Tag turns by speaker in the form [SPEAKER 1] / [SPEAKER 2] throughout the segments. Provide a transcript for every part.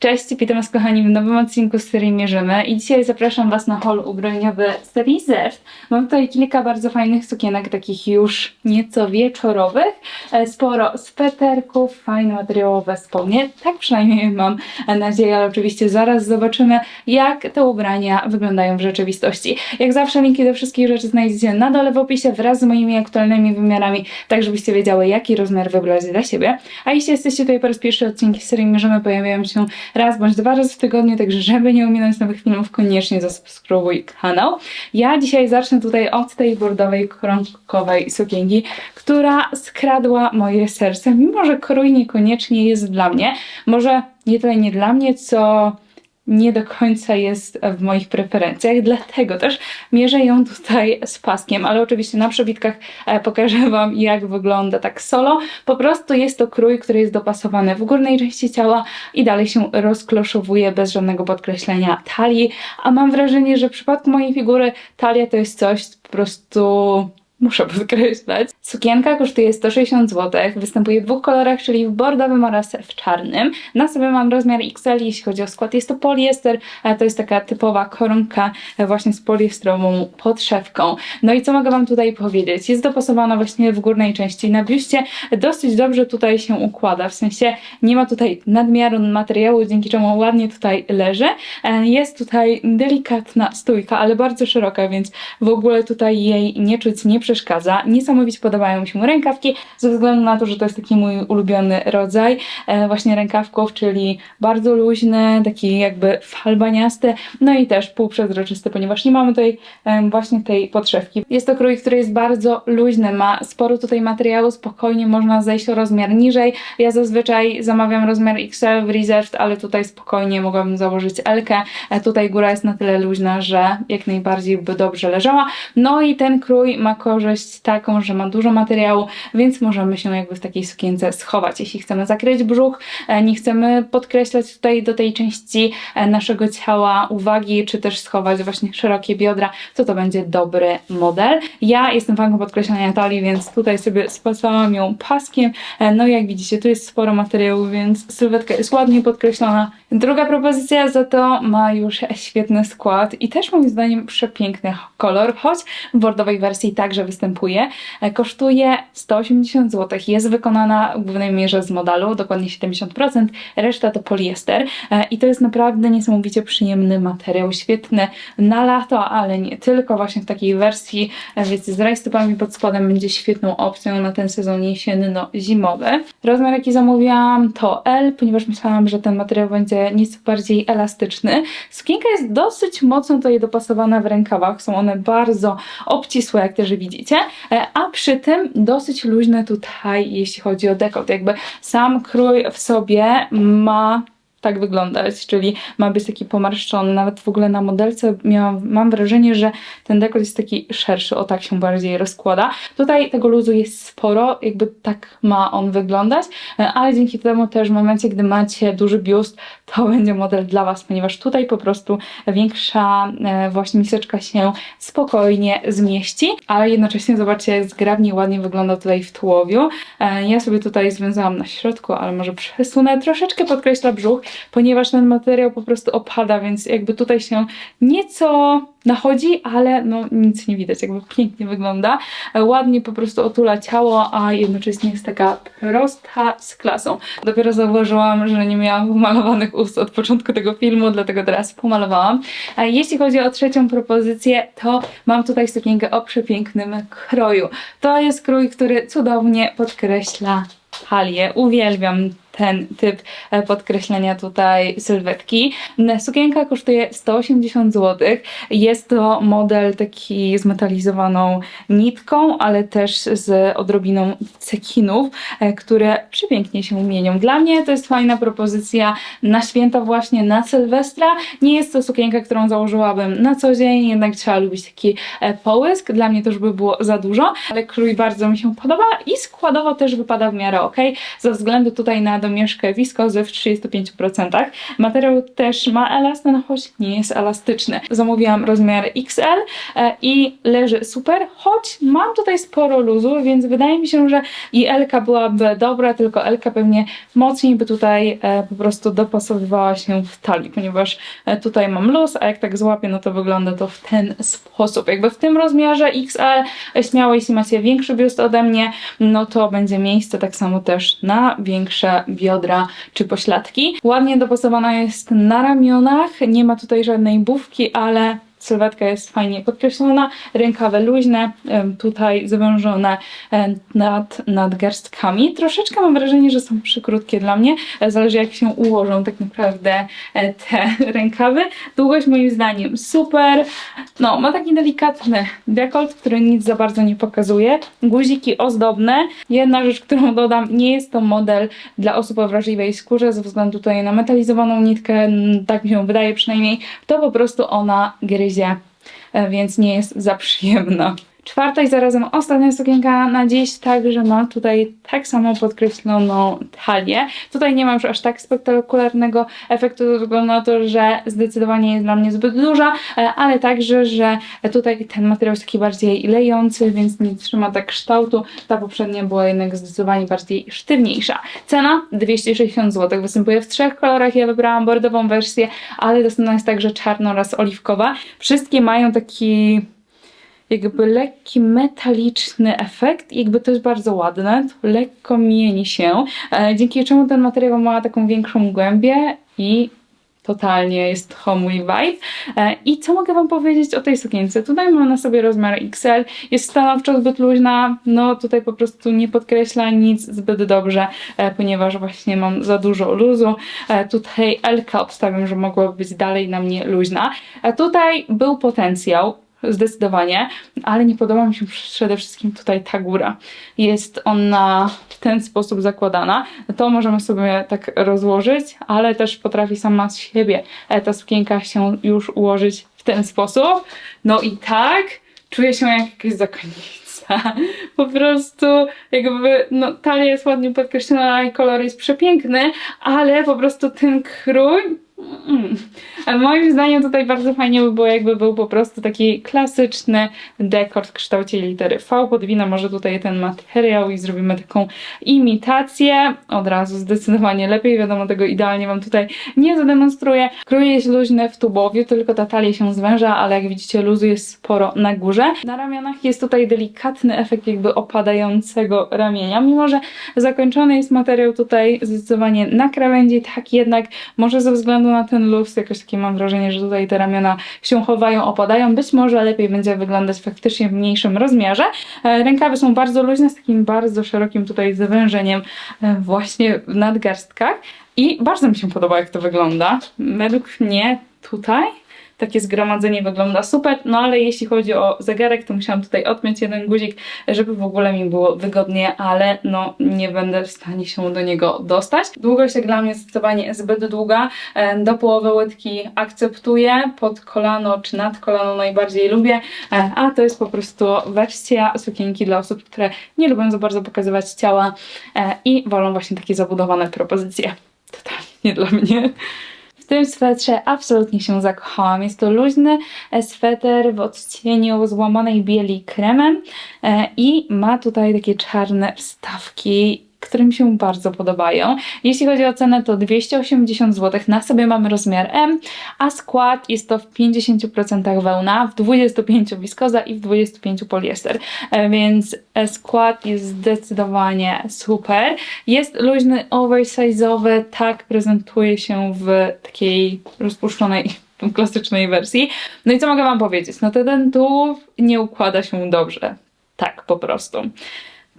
[SPEAKER 1] Cześć, witam Was kochani w nowym odcinku z serii Mierzymy i dzisiaj zapraszam Was na haul ubraniowy serii Zest. Mam tutaj kilka bardzo fajnych sukienek, takich już nieco wieczorowych, e, sporo sweterków, fajne materiałowe spodnie, tak przynajmniej mam nadzieję, ale oczywiście zaraz zobaczymy jak te ubrania wyglądają w rzeczywistości. Jak zawsze linki do wszystkich rzeczy znajdziecie na dole w opisie wraz z moimi aktualnymi wymiarami, tak żebyście wiedziały jaki rozmiar wybrać dla siebie. A jeśli jesteście tutaj po raz pierwszy, odcinki serii Mierzymy pojawiają się raz bądź dwa razy w tygodniu, także żeby nie ominąć nowych filmów, koniecznie zasubskrybuj kanał. Ja dzisiaj zacznę tutaj od tej bordowej, koronkowej sukienki, która skradła moje serce, mimo że krój niekoniecznie jest dla mnie. Może nie tyle nie dla mnie, co nie do końca jest w moich preferencjach, dlatego też mierzę ją tutaj z paskiem, ale oczywiście na przebitkach e, pokażę Wam jak wygląda tak solo. Po prostu jest to krój, który jest dopasowany w górnej części ciała i dalej się rozkloszowuje bez żadnego podkreślenia talii, a mam wrażenie, że w przypadku mojej figury talia to jest coś po prostu Muszę podkreślać. Sukienka kosztuje 160 zł, występuje w dwóch kolorach, czyli w bordowym oraz w czarnym. Na sobie mam rozmiar XL, jeśli chodzi o skład jest to poliester, to jest taka typowa koronka e, właśnie z poliestrową podszewką. No i co mogę Wam tutaj powiedzieć? Jest dopasowana właśnie w górnej części na biuście, dosyć dobrze tutaj się układa, w sensie nie ma tutaj nadmiaru materiału, dzięki czemu ładnie tutaj leży. E, Jest tutaj delikatna stójka, ale bardzo szeroka, więc w ogóle tutaj jej nie czuć, nie przeszkadza. Niesamowicie podobają mi się rękawki, ze względu na to, że to jest taki mój ulubiony rodzaj e, właśnie rękawków, czyli bardzo luźne, takie jakby falbaniaste, no i też półprzezroczyste, ponieważ nie mamy tutaj e, właśnie tej podszewki. Jest to krój, który jest bardzo luźny, ma sporo tutaj materiału, spokojnie można zejść o rozmiar niżej. Ja zazwyczaj zamawiam rozmiar XL w Reserved, ale tutaj spokojnie mogłabym założyć Elkę. E, Tutaj góra jest na tyle luźna, że jak najbardziej by dobrze leżała. No i ten krój ma taką, że ma dużo materiału, więc możemy się jakby w takiej sukience schować. Jeśli chcemy zakryć brzuch, e, nie chcemy podkreślać tutaj do tej części e, naszego ciała uwagi, czy też schować właśnie szerokie biodra, to to będzie dobry model. Ja jestem fanką podkreślania talii, więc tutaj sobie spasałam ją paskiem. E, No i jak widzicie, tu jest sporo materiału, więc sylwetka jest ładnie podkreślona. Druga propozycja za to ma już świetny skład i też moim zdaniem przepiękny kolor, choć w bordowej wersji także występuje. E, Kosztuje 180 zł. Jest wykonana w głównej mierze z modalu, dokładnie 70%, reszta to poliester E, i to jest naprawdę niesamowicie przyjemny materiał, świetny na lato, ale nie tylko, właśnie w takiej wersji, e, więc z rajstopami pod spodem będzie świetną opcją na ten sezon jesienno-zimowy. Rozmiar jaki zamówiłam to L, ponieważ myślałam, że ten materiał będzie nieco bardziej elastyczny. Sukienka jest dosyć mocno tutaj dopasowana w rękawach, są one bardzo obcisłe, jak też widzicie, e, a przy tym dosyć luźne tutaj, jeśli chodzi o dekolt. Jakby sam krój w sobie ma tak wyglądać, czyli ma być taki pomarszczony. Nawet w ogóle na modelce miałam, mam wrażenie, że ten dekolt jest taki szerszy, o tak się bardziej rozkłada. Tutaj tego luzu jest sporo, jakby tak ma on wyglądać, ale dzięki temu też w momencie, gdy macie duży biust, to będzie model dla Was, ponieważ tutaj po prostu większa e, właśnie miseczka się spokojnie zmieści, ale jednocześnie zobaczcie, jak zgrabnie ładnie wygląda tutaj w tułowiu. E, Ja sobie tutaj związałam na środku, ale może przesunę, troszeczkę podkreśla brzuch, ponieważ ten materiał po prostu opada, więc jakby tutaj się nieco nachodzi, ale no nic nie widać, jakby pięknie wygląda. Ładnie po prostu otula ciało, a jednocześnie jest taka prosta z klasą. Dopiero zauważyłam, że nie miałam pomalowanych ust od początku tego filmu, dlatego teraz pomalowałam. Jeśli chodzi o trzecią propozycję, to mam tutaj sukienkę o przepięknym kroju. To jest krój, który cudownie podkreśla talię. Uwielbiam ten typ e, podkreślenia tutaj sylwetki. Sukienka kosztuje 180 zł. Jest to model taki z metalizowaną nitką, ale też z odrobiną cekinów, e, które przepięknie się mienią. Dla mnie to jest fajna propozycja na święta właśnie, na Sylwestra. Nie jest to sukienka, którą założyłabym na co dzień, jednak trzeba lubić taki e, połysk. Dla mnie to już by było za dużo, ale krój bardzo mi się podoba i składowo też wypada w miarę ok, ze względu tutaj na domieszkę wiskozy w 35%. Materiał też ma elastan, choć nie jest elastyczny. Zamówiłam rozmiar XL e, i leży super, choć mam tutaj sporo luzu, więc wydaje mi się, że i Elka byłaby dobra, tylko Elka pewnie mocniej by tutaj e, po prostu dopasowywała się w talii, ponieważ e, tutaj mam luz, a jak tak złapię, no to wygląda to w ten sposób. Jakby w tym rozmiarze XL śmiało, jeśli macie większy biust ode mnie, no to będzie miejsce tak samo też na większe biodra czy pośladki. Ładnie dopasowana jest na ramionach, nie ma tutaj żadnej bufki, ale sylwetka jest fajnie podkreślona, rękawy luźne, tutaj zawężone e, nad, nad garstkami. Troszeczkę mam wrażenie, że są przykrótkie dla mnie, e, zależy jak się ułożą tak naprawdę e, te rękawy. Długość moim zdaniem super, no ma taki delikatny dekolt, który nic za bardzo nie pokazuje, guziki ozdobne. Jedna rzecz, którą dodam, nie jest to model dla osób o wrażliwej skórze ze względu tutaj na metalizowaną nitkę, tak mi się wydaje przynajmniej, to po prostu ona gryzie, e, więc nie jest za przyjemna. Czwarta i zarazem ostatnia sukienka na dziś także ma tutaj tak samo podkreśloną talię. Tutaj nie ma już aż tak spektakularnego efektu ze względu na to, że zdecydowanie jest dla mnie zbyt duża, e, ale także, że tutaj ten materiał jest taki bardziej lejący, więc nie trzyma tak kształtu. Ta poprzednia była jednak zdecydowanie bardziej sztywniejsza. Cena 260 zł. Występuje w trzech kolorach. Ja wybrałam bordową wersję, ale dostępna jest także czarna oraz oliwkowa. Wszystkie mają taki jakby lekki metaliczny efekt i jakby to jest bardzo ładne, to lekko mieni się, e, dzięki czemu ten materiał ma taką większą głębię i totalnie jest to mój vibe. E, I co mogę Wam powiedzieć o tej sukience? Tutaj mam na sobie rozmiar XL, jest stanowczo zbyt luźna, no tutaj po prostu nie podkreśla nic zbyt dobrze, e, ponieważ właśnie mam za dużo luzu. Tutaj L-ka obstawiam, że mogłaby być dalej na mnie luźna. Tutaj był potencjał, zdecydowanie, ale nie podoba mi się przede wszystkim tutaj ta góra. Jest ona w ten sposób zakładana. To możemy sobie tak rozłożyć, ale też potrafi sama z siebie ta sukienka się już ułożyć w ten sposób. No i tak czuję się jak jakaś zakonnica. Po prostu jakby, no talia jest ładnie podkreślona i kolor jest przepiękny, ale po prostu ten krój Mm. A moim zdaniem tutaj bardzo fajnie by było, jakby był po prostu taki klasyczny dekor w kształcie litery V. Podwinę może tutaj ten materiał i zrobimy taką imitację. Od razu zdecydowanie lepiej, wiadomo, tego idealnie Wam tutaj nie zademonstruję. Krój jest luźny w tubowiu, tylko ta talia się zwęża, ale jak widzicie luzu jest sporo na górze. Na ramionach jest tutaj delikatny efekt jakby opadającego ramienia, mimo że zakończony jest materiał tutaj zdecydowanie na krawędzi, tak jednak może ze względu na ten luz, jakoś takie mam wrażenie, że tutaj te ramiona się chowają, opadają. Być może lepiej będzie wyglądać faktycznie w mniejszym rozmiarze. E, Rękawy są bardzo luźne, z takim bardzo szerokim tutaj zawężeniem e, właśnie w nadgarstkach. I bardzo mi się podoba, jak to wygląda. Według mnie tutaj takie zgromadzenie wygląda super, no ale jeśli chodzi o zegarek, to musiałam tutaj odpiąć jeden guzik, żeby w ogóle mi było wygodnie, ale no nie będę w stanie się do niego dostać. Długość jak dla mnie zdecydowanie zbyt długa, E, do połowy łydki akceptuję, pod kolano czy nad kolano najbardziej lubię, e, a to jest po prostu wersja sukienki dla osób, które nie lubią za bardzo pokazywać ciała e, i wolą właśnie takie zabudowane propozycje. Totalnie nie dla mnie. Tym swetrze absolutnie się zakochałam. Jest to luźny e, sweter w odcieniu złamanej bieli kremem e, i ma tutaj takie czarne wstawki które mi się bardzo podobają. Jeśli chodzi o cenę, to 280 zł. Na sobie mamy rozmiar M, a skład jest to w 50% wełna, w 25% wiskoza i w 25% poliester. E, Więc e, skład jest zdecydowanie super. Jest luźny, oversize'owy, tak prezentuje się w takiej rozpuszczonej klasycznej wersji. No i co mogę Wam powiedzieć? No ten tułów nie układa się dobrze. Tak, po prostu.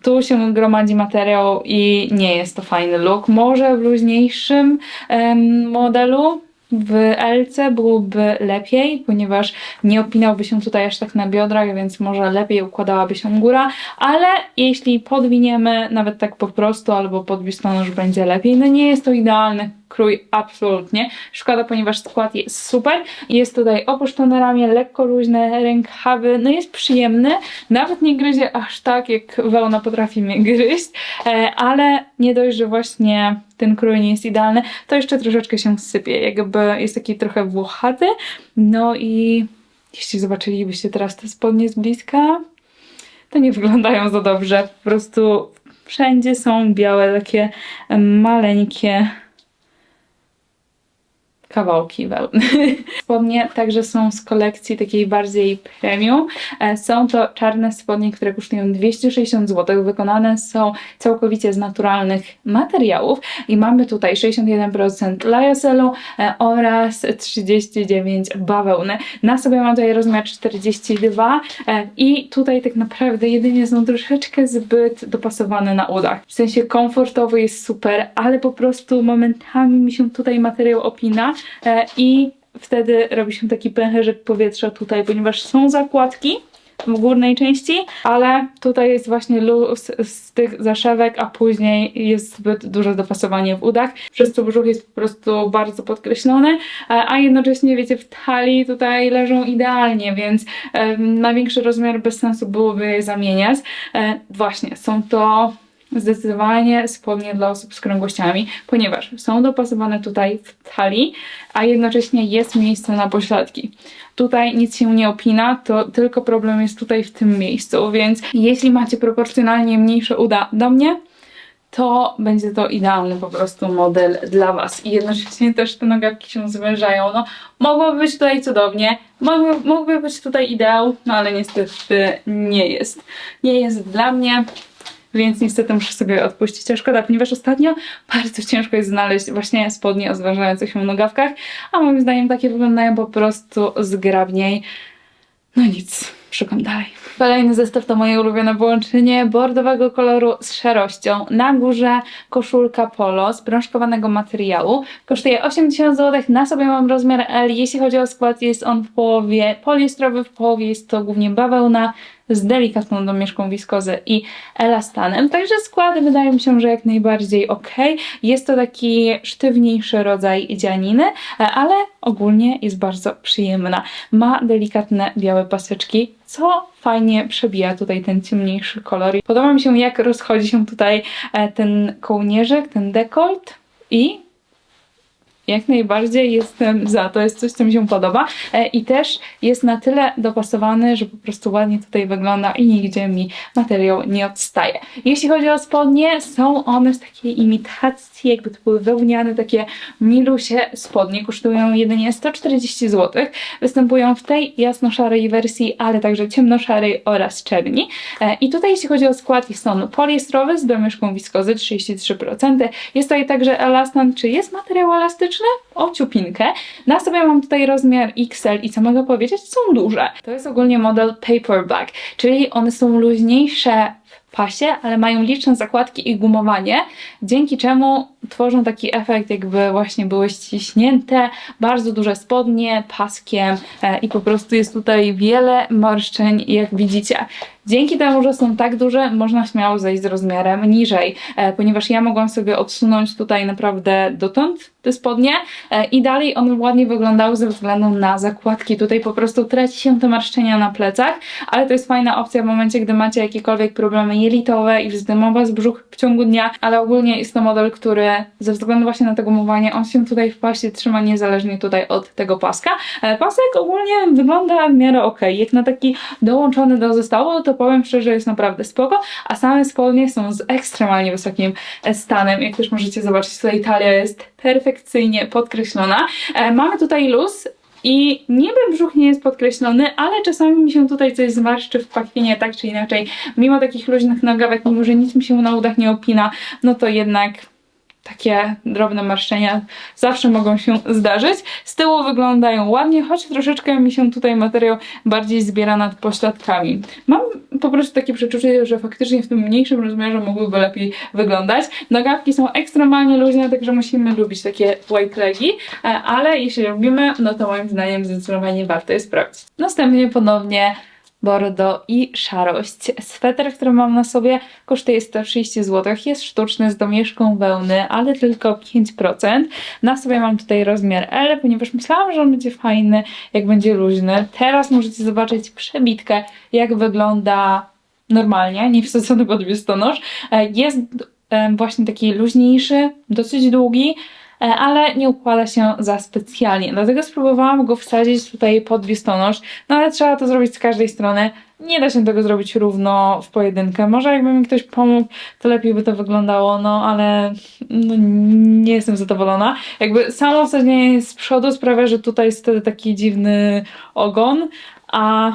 [SPEAKER 1] Tu się gromadzi materiał i nie jest to fajny look. Może w luźniejszym em, modelu w LC byłoby lepiej, ponieważ nie opinałby się tutaj aż tak na biodrach, więc może lepiej układałaby się góra, ale jeśli podwiniemy nawet tak po prostu albo pod biustonosz będzie lepiej. No nie jest to idealny krój, absolutnie. Szkoda, ponieważ skład jest super. Jest tutaj opuszczone ramię, lekko luźne rękawy, no jest przyjemny. Nawet nie gryzie aż tak, jak wełna potrafi mnie gryźć, e, ale nie dość, że właśnie ten krój nie jest idealny, to jeszcze troszeczkę się sypie, jakby jest taki trochę włochaty. No i jeśli zobaczylibyście teraz te spodnie z bliska, to nie wyglądają za dobrze. Po prostu wszędzie są białe, takie maleńkie kawałki wełny. Spodnie także są z kolekcji takiej bardziej premium. E, Są to czarne spodnie, które kosztują 260 zł. Wykonane są całkowicie z naturalnych materiałów i mamy tutaj 61% lyocelu e, oraz 39 bawełny. Na sobie mam tutaj rozmiar 42 e, i tutaj tak naprawdę jedynie są troszeczkę zbyt dopasowane na udach. W sensie komfortowy jest super, ale po prostu momentami mi się tutaj materiał opina i wtedy robi się taki pęcherzyk powietrza tutaj, ponieważ są zakładki w górnej części, ale tutaj jest właśnie luz z tych zaszewek, a później jest zbyt duże dopasowanie w udach, przez co brzuch jest po prostu bardzo podkreślony, e, a jednocześnie wiecie, w talii tutaj leżą idealnie, więc e, na większy rozmiar bez sensu byłoby je zamieniać. E, Właśnie, są to zdecydowanie spodnie dla osób z krągłościami, ponieważ są dopasowane tutaj w talii, a jednocześnie jest miejsce na pośladki. Tutaj nic się nie opina, to tylko problem jest tutaj w tym miejscu, więc jeśli macie proporcjonalnie mniejsze uda do mnie, to będzie to idealny po prostu model dla Was. I jednocześnie też te nogawki się zwężają. No, mogłoby być tutaj cudownie, mógłby, mógłby być tutaj ideał, no ale niestety nie jest. Nie jest dla mnie. Więc niestety muszę sobie odpuścić, a szkoda, ponieważ ostatnio bardzo ciężko jest znaleźć właśnie spodnie o zwężających się nogawkach, a moim zdaniem takie wyglądają po prostu zgrabniej. No nic, szukam dalej. Kolejny zestaw to moje ulubione połączenie bordowego koloru z szarością. Na górze koszulka polo z brączkowanego materiału. Kosztuje 80 zł, na sobie mam rozmiar L. Jeśli chodzi o skład, jest on w połowie poliestrowy, w połowie jest to głównie bawełna z delikatną domieszką wiskozy i elastanem. Także składy wydaje mi się, że jak najbardziej ok. Jest to taki sztywniejszy rodzaj dzianiny, e, ale ogólnie jest bardzo przyjemna. Ma delikatne białe paseczki, co fajnie przebija tutaj ten ciemniejszy kolor. Podoba mi się jak rozchodzi się tutaj e, ten kołnierzyk, ten dekolt i jak najbardziej jestem za, to jest coś, co mi się podoba E, i też jest na tyle dopasowany, że po prostu ładnie tutaj wygląda i nigdzie mi materiał nie odstaje. Jeśli chodzi o spodnie, są one z takiej imitacji, jakby to były wełniane takie milusie spodnie, kosztują jedynie 140 zł. Występują w tej jasno-szarej wersji, ale także ciemno-szarej oraz czerni. E, I tutaj jeśli chodzi o skład, jest on poliestrowy z domieszką wiskozy 33%. Jest tutaj także elastan, czy jest materiał elastyczny? O ciupinkę. Na sobie mam tutaj rozmiar XL i co mogę powiedzieć? Są duże. To jest ogólnie model paperback, czyli one są luźniejsze w pasie, ale mają liczne zakładki i gumowanie, dzięki czemu tworzą taki efekt, jakby właśnie były ściśnięte, bardzo duże spodnie, paskiem e, i po prostu jest tutaj wiele marszczeń, jak widzicie. Dzięki temu, że są tak duże, można śmiało zejść z rozmiarem niżej, e, ponieważ ja mogłam sobie odsunąć tutaj naprawdę dotąd te spodnie e, i dalej one ładnie wyglądały ze względu na zakładki. Tutaj po prostu traci się te marszczenia na plecach, ale to jest fajna opcja w momencie, gdy macie jakiekolwiek problemy jelitowe i wzdymą was brzuch w ciągu dnia, ale ogólnie jest to model, który ze względu właśnie na to gumowanie, on się tutaj w pasie trzyma niezależnie tutaj od tego paska. E, Pasek ogólnie wygląda w miarę ok. Jak na taki dołączony do zestawu, to powiem szczerze, jest naprawdę spoko, a same spodnie są z ekstremalnie wysokim e, stanem. Jak też możecie zobaczyć, tutaj talia jest perfekcyjnie podkreślona. E, Mamy tutaj luz, i niby brzuch nie jest podkreślony, ale czasami mi się tutaj coś zmarszczy w pachwinie tak czy inaczej. Mimo takich luźnych nogawek, mimo że nic mi się na udach nie opina, no to jednak takie drobne marszczenia zawsze mogą się zdarzyć. Z tyłu wyglądają ładnie, choć troszeczkę mi się tutaj materiał bardziej zbiera nad pośladkami. Mam po prostu takie przeczucie, że faktycznie w tym mniejszym rozmiarze mogłyby lepiej wyglądać. Nogawki są ekstremalnie luźne, także musimy lubić takie white legi, e, ale jeśli lubimy, no to moim zdaniem zdecydowanie warto je sprawdzić. Następnie ponownie bordo i szarość. Sweter, który mam na sobie, kosztuje 130 zł. Jest sztuczny z domieszką wełny, ale tylko 5%. Na sobie mam tutaj rozmiar L, ponieważ myślałam, że on będzie fajny, jak będzie luźny. Teraz możecie zobaczyć przebitkę, jak wygląda normalnie, nie wsadzony pod biustonosz. E, Jest em, właśnie taki luźniejszy, dosyć długi, e, ale nie układa się za specjalnie. Dlatego spróbowałam go wsadzić tutaj pod biustonosz, no ale trzeba to zrobić z każdej strony. Nie da się tego zrobić równo w pojedynkę. Może jakby mi ktoś pomógł, to lepiej by to wyglądało, no ale no, nie jestem zadowolona. Jakby samo wsadzenie z przodu sprawia, że tutaj jest wtedy taki dziwny ogon, a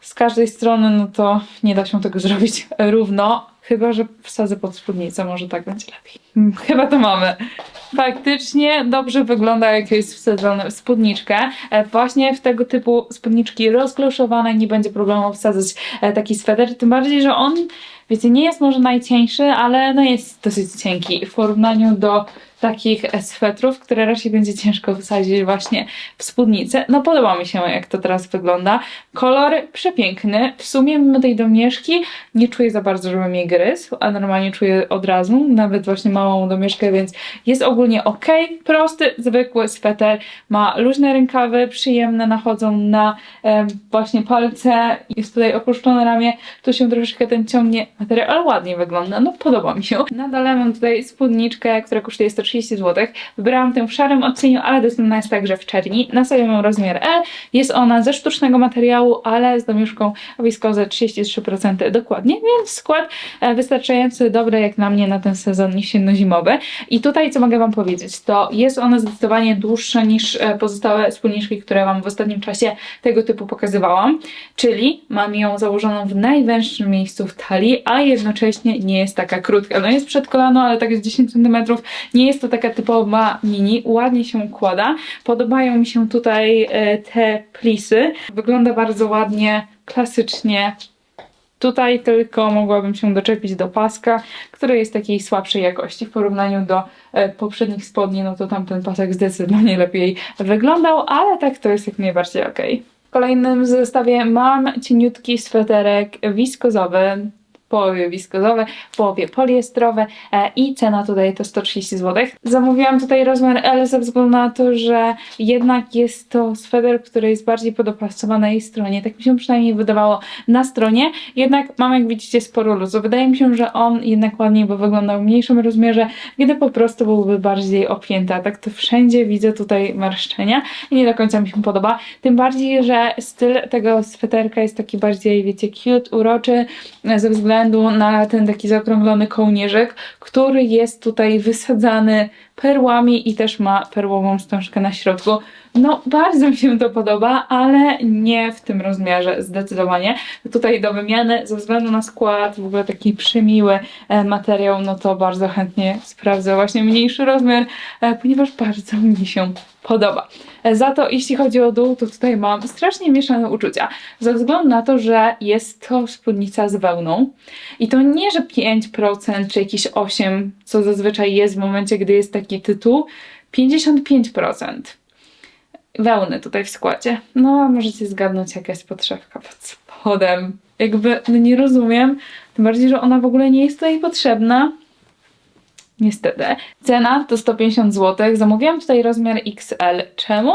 [SPEAKER 1] z każdej strony, no to nie da się tego zrobić równo, chyba że wsadzę pod spódnicę, może tak będzie lepiej. Hmm, Chyba to mamy. Faktycznie dobrze wygląda, jak jest wsadzone w spódniczkę. E, Właśnie w tego typu spódniczki rozkloszowane nie będzie problemu wsadzać e, taki sweter, tym bardziej, że on, wiecie, nie jest może najcieńszy, ale no jest dosyć cienki w porównaniu do takich e, swetrów, które raczej będzie ciężko wsadzić właśnie w spódnicę. No podoba mi się, jak to teraz wygląda. Kolor przepiękny. W sumie mimo tej domieszki nie czuję za bardzo, żeby mnie gryzł, a normalnie czuję od razu, nawet właśnie małą domieszkę, więc jest ogólnie ok. Prosty, zwykły sweter. Ma luźne rękawy, przyjemne, nachodzą na em, właśnie palce. Jest tutaj opuszczone ramię, tu się troszeczkę ten ciągnie materiał, ale ładnie wygląda. No podoba mi się. Nadal mam tutaj spódniczkę, która kosztuje 130 zł. Wybrałam tę w szarym odcieniu, ale dostępna jest także w czerni. Na sobie mam rozmiar L. Jest ona ze sztucznego materiału, ale z domieszką wiskozę 33% dokładnie, więc skład e, wystarczający dobry jak na mnie na ten sezon jesienno-zimowy. I tutaj co mogę Wam powiedzieć, to jest ona zdecydowanie dłuższa niż e, pozostałe spódniczki, które Wam w ostatnim czasie tego typu pokazywałam, czyli mam ją założoną w najwęższym miejscu w talii, a jednocześnie nie jest taka krótka. No jest przed kolano, ale tak jest 10 cm. Nie jest to taka typowa mini, ładnie się układa. Podobają mi się tutaj e, te plisy. Wygląda bardzo ładnie, klasycznie. Tutaj tylko mogłabym się doczepić do paska, który jest takiej słabszej jakości w porównaniu do e, poprzednich spodni, no to tamten pasek zdecydowanie lepiej wyglądał, ale tak to jest jak najbardziej ok. W kolejnym zestawie mam cieniutki sweterek wiskozowy, połowie wiskozowe, w połowie poliestrowe e, i cena tutaj to 130 zł. Zamówiłam tutaj rozmiar L ze względu na to, że jednak jest to sweter, który jest bardziej podopasowany jej stronie. Tak mi się przynajmniej wydawało na stronie. Jednak mam, jak widzicie, sporo luzu. Wydaje mi się, że on jednak ładniej by wyglądał w mniejszym rozmiarze, gdy po prostu byłby bardziej opięty. A tak to wszędzie widzę tutaj marszczenia i nie do końca mi się podoba. Tym bardziej, że styl tego sweterka jest taki bardziej, wiecie, cute, uroczy, ze względu na ten taki zaokrąglony kołnierzyk, który jest tutaj wysadzany perłami i też ma perłową wstążkę na środku. No, bardzo mi się to podoba, ale nie w tym rozmiarze zdecydowanie. Tutaj do wymiany, ze względu na skład, w ogóle taki przymiły e, materiał, no to bardzo chętnie sprawdzę właśnie mniejszy rozmiar, e, ponieważ bardzo mi się podoba. E, Za to jeśli chodzi o dół, to tutaj mam strasznie mieszane uczucia. Ze względu na to, że jest to spódnica z wełną i to nie, że 5% czy jakieś 8%, co zazwyczaj jest w momencie, gdy jest taki tytuł, 55% wełny tutaj w składzie. No, możecie zgadnąć, jaka jest podszewka pod spodem. Jakby, no nie rozumiem, tym bardziej, że ona w ogóle nie jest tutaj potrzebna. Niestety. Cena to 150 zł. Zamówiłam tutaj rozmiar XL. Czemu?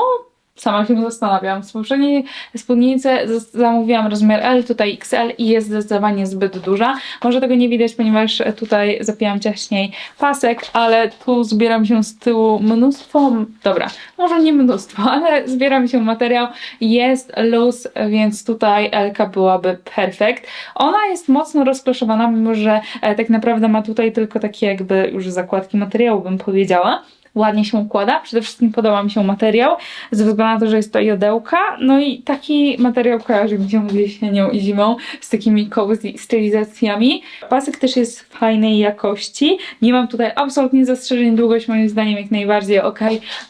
[SPEAKER 1] Sama się zastanawiam. Z poprzedniej spódnicy zamówiłam rozmiar L, tutaj XL i jest zdecydowanie zbyt duża. Może tego nie widać, ponieważ tutaj zapiłam ciaśniej pasek, ale tu zbiera mi się z tyłu mnóstwo, dobra, może nie mnóstwo, ale zbiera mi się materiał. Jest luz, więc tutaj Elka byłaby perfekt. Ona jest mocno rozkloszowana, mimo że e, tak naprawdę ma tutaj tylko takie jakby już zakładki materiału, bym powiedziała ładnie się układa. Przede wszystkim podoba mi się materiał, ze względu na to, że jest to jodełka. No i taki materiał kojarzy mi się z jesienią i zimą, z takimi cozy stylizacjami. Pasek też jest fajnej jakości. Nie mam tutaj absolutnie zastrzeżeń. Długość moim zdaniem jak najbardziej ok,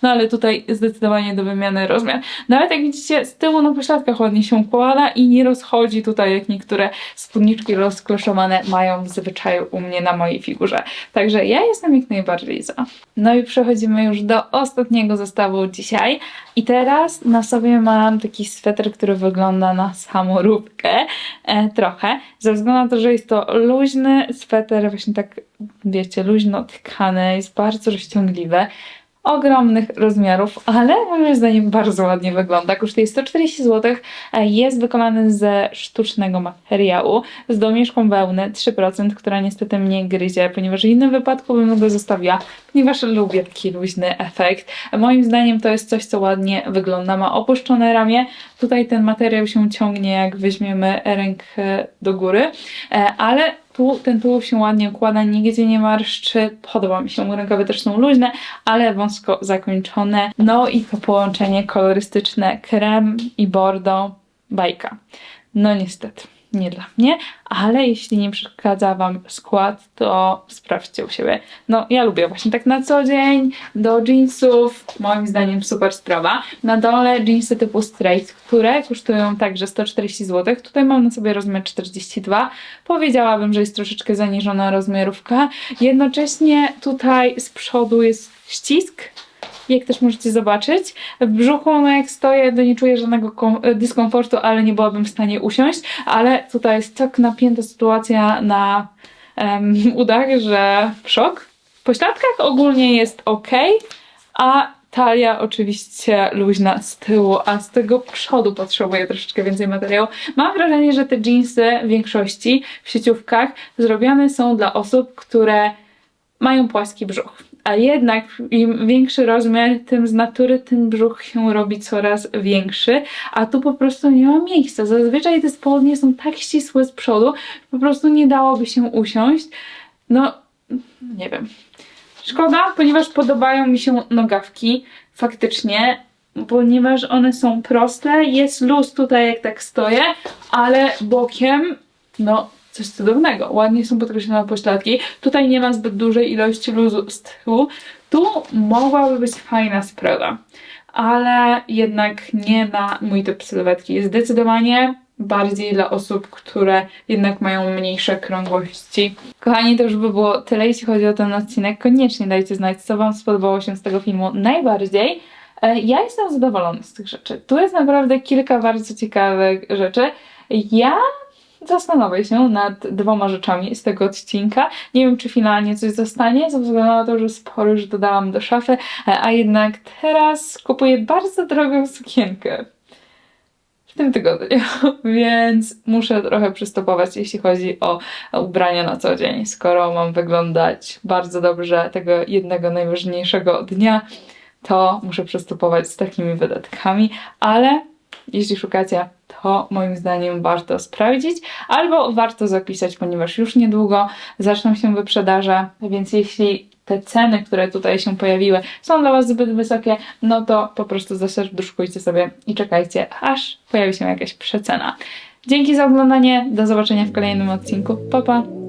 [SPEAKER 1] no ale tutaj zdecydowanie do wymiany rozmiar. Nawet jak widzicie, z tyłu na pośladkach ładnie się układa i nie rozchodzi tutaj jak niektóre spódniczki rozkloszowane mają w zwyczaju u mnie na mojej figurze. Także ja jestem jak najbardziej za. No i przechodzimy już do ostatniego zestawu dzisiaj. I teraz na sobie mam taki sweter, który wygląda na samoróbkę e, trochę. Ze względu na to, że jest to luźny sweter, właśnie tak wiecie, luźno tkany, jest bardzo rozciągliwy. ogromnych rozmiarów, ale moim zdaniem bardzo ładnie wygląda. Kosztuje 140 zł, e, jest wykonany ze sztucznego materiału, z domieszką wełny 3%, która niestety mnie gryzie, ponieważ w innym wypadku bym go zostawiła, ponieważ lubię taki luźny efekt. Moim zdaniem to jest coś, co ładnie wygląda. Ma opuszczone ramię, tutaj ten materiał się ciągnie, jak weźmiemy rękę do góry, e, ale tu ten tułów się ładnie układa, nigdzie nie marszczy, podoba mi się, rękawy też są luźne, ale wąsko zakończone. No i to połączenie kolorystyczne krem i bordo, bajka. No niestety, nie dla mnie, ale jeśli nie przeszkadza Wam skład, to sprawdźcie u siebie. No ja lubię właśnie tak na co dzień, do jeansów, moim zdaniem super sprawa. Na dole jeansy typu straight, które kosztują także 140 zł. Tutaj mam na sobie rozmiar 42. Powiedziałabym, że jest troszeczkę zaniżona rozmiarówka. Jednocześnie tutaj z przodu jest ścisk, jak też możecie zobaczyć. W brzuchu, no jak stoję, to nie czuję żadnego kom- dyskomfortu, ale nie byłabym w stanie usiąść. Ale tutaj jest tak napięta sytuacja na em, udach, że szok. W pośladkach ogólnie jest ok, a talia oczywiście luźna z tyłu, a z tego przodu potrzebuję troszeczkę więcej materiału. Mam wrażenie, że te jeansy w większości w sieciówkach zrobione są dla osób, które mają płaski brzuch. A jednak im większy rozmiar, tym z natury ten brzuch się robi coraz większy, a tu po prostu nie ma miejsca. Zazwyczaj te spodnie są tak ścisłe z przodu, że po prostu nie dałoby się usiąść. No, nie wiem. Szkoda, ponieważ podobają mi się nogawki, faktycznie, ponieważ one są proste, jest luz tutaj jak tak stoję, ale bokiem, no coś cudownego. Ładnie są podkreślone pośladki. Tutaj nie ma zbyt dużej ilości luzu z tyłu. Tu mogłaby być fajna sprawa, ale jednak nie na mój typ sylwetki. Zdecydowanie bardziej dla osób, które jednak mają mniejsze krągłości. Kochani, to już by było tyle, jeśli chodzi o ten odcinek. Koniecznie dajcie znać, co Wam spodobało się z tego filmu najbardziej. E, Ja jestem zadowolona z tych rzeczy. Tu jest naprawdę kilka bardzo ciekawych rzeczy. Ja zastanowię się nad dwoma rzeczami z tego odcinka. Nie wiem, czy finalnie coś zostanie, ze względu na to, że sporo już dodałam do szafy, a jednak teraz kupuję bardzo drogą sukienkę w tym tygodniu, więc muszę trochę przystopować, jeśli chodzi o ubrania na co dzień, skoro mam wyglądać bardzo dobrze tego jednego najważniejszego dnia, to muszę przystopować z takimi wydatkami, ale jeśli szukacie, to moim zdaniem warto sprawdzić, albo warto zapisać, ponieważ już niedługo zaczną się wyprzedaże, więc jeśli te ceny, które tutaj się pojawiły, są dla Was zbyt wysokie, no to po prostu zaserduszkujcie sobie i czekajcie, aż pojawi się jakaś przecena. Dzięki za oglądanie, do zobaczenia w kolejnym odcinku. Pa, pa!